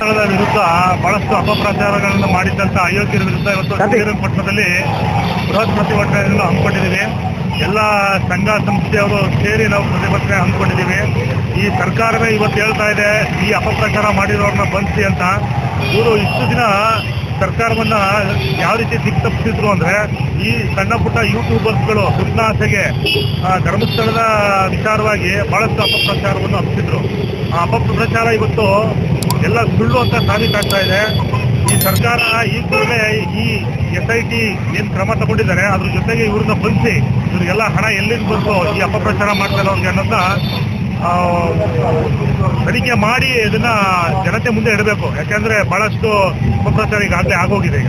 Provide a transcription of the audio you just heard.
ಸ್ಥಳದ ವಿರುದ್ಧ ಬಹಳಷ್ಟು ಅಪಪ್ರಚಾರಗಳನ್ನು ಮಾಡಿದ್ದಂತ ಅಯೋಗ್ಯರ ವಿರುದ್ಧ ಇವತ್ತು ಶ್ರೀರಂಗಪಟ್ಟಣದಲ್ಲಿ ಬೃಹತ್ ಪ್ರತಿಭಟನೆಯನ್ನು ಹಮ್ಮಿಕೊಂಡಿದ್ದೀವಿ. ಎಲ್ಲ ಸಂಘ ಸಂಸ್ಥೆಯವರು ಸೇರಿ ನಾವು ಪ್ರತಿಭಟನೆ ಹಮ್ಮಿಕೊಂಡಿದ್ದೀವಿ. ಈ ಸರ್ಕಾರವೇ ಇವತ್ತು ಹೇಳ್ತಾ ಇದೆ ಈ ಅಪಪ್ರಚಾರ ಮಾಡಿರೋರನ್ನ ಬಂಧಿಸಿ ಅಂತ. ಇವರು ಇಷ್ಟು ದಿನ ಸರ್ಕಾರವನ್ನ ಯಾವ ರೀತಿ ದಿಕ್ ತಪ್ಪಿಸಿದ್ರು ಅಂದ್ರೆ ಈ ಸಣ್ಣ ಪುಟ್ಟ ಯೂಟ್ಯೂಬರ್ಸ್ಗಳು ಆ, ಧರ್ಮಸ್ಥಳದ ವಿಚಾರವಾಗಿ ಬಹಳಷ್ಟು ಅಪಪ್ರಚಾರವನ್ನು ಹಬ್ಬಿಸಿದ್ರು ಆ ಅಪಪ್ರಚಾರ ಇವತ್ತು ಎಲ್ಲ ಸುಳ್ಳು ಅಂತ ಸಾಬೀತಾಗ್ತಾ ಇದೆ. ಈ ಸರ್ಕಾರ ಈ ಕೂಡಲೇ ಈ ಎಸ್ ಐ ಟಿ ಏನ್ ಕ್ರಮ ತಗೊಂಡಿದ್ದಾರೆ, ಅದ್ರ ಜೊತೆಗೆ ಇವ್ರನ್ನ ಬಂಧಿಸಿ ಇವ್ರಿಗೆಲ್ಲ ಹಣ ಎಲ್ಲಿಂದ ಬಂತು, ಈ ಅಪಪ್ರಚಾರ ಮಾಡ್ತಾ ಅವ್ರಿಗೆ ಅನ್ನೋದನ್ನ ತನಿಖೆ ಮಾಡಿ ಇದನ್ನ ಜನತೆ ಮುಂದೆ ಇಡಬೇಕು. ಯಾಕಂದ್ರೆ ಬಹಳಷ್ಟು ಅಪಪ್ರಚಾರ ಈಗಾಗಲೇ ಆಗೋಗಿದೆ ಈಗ.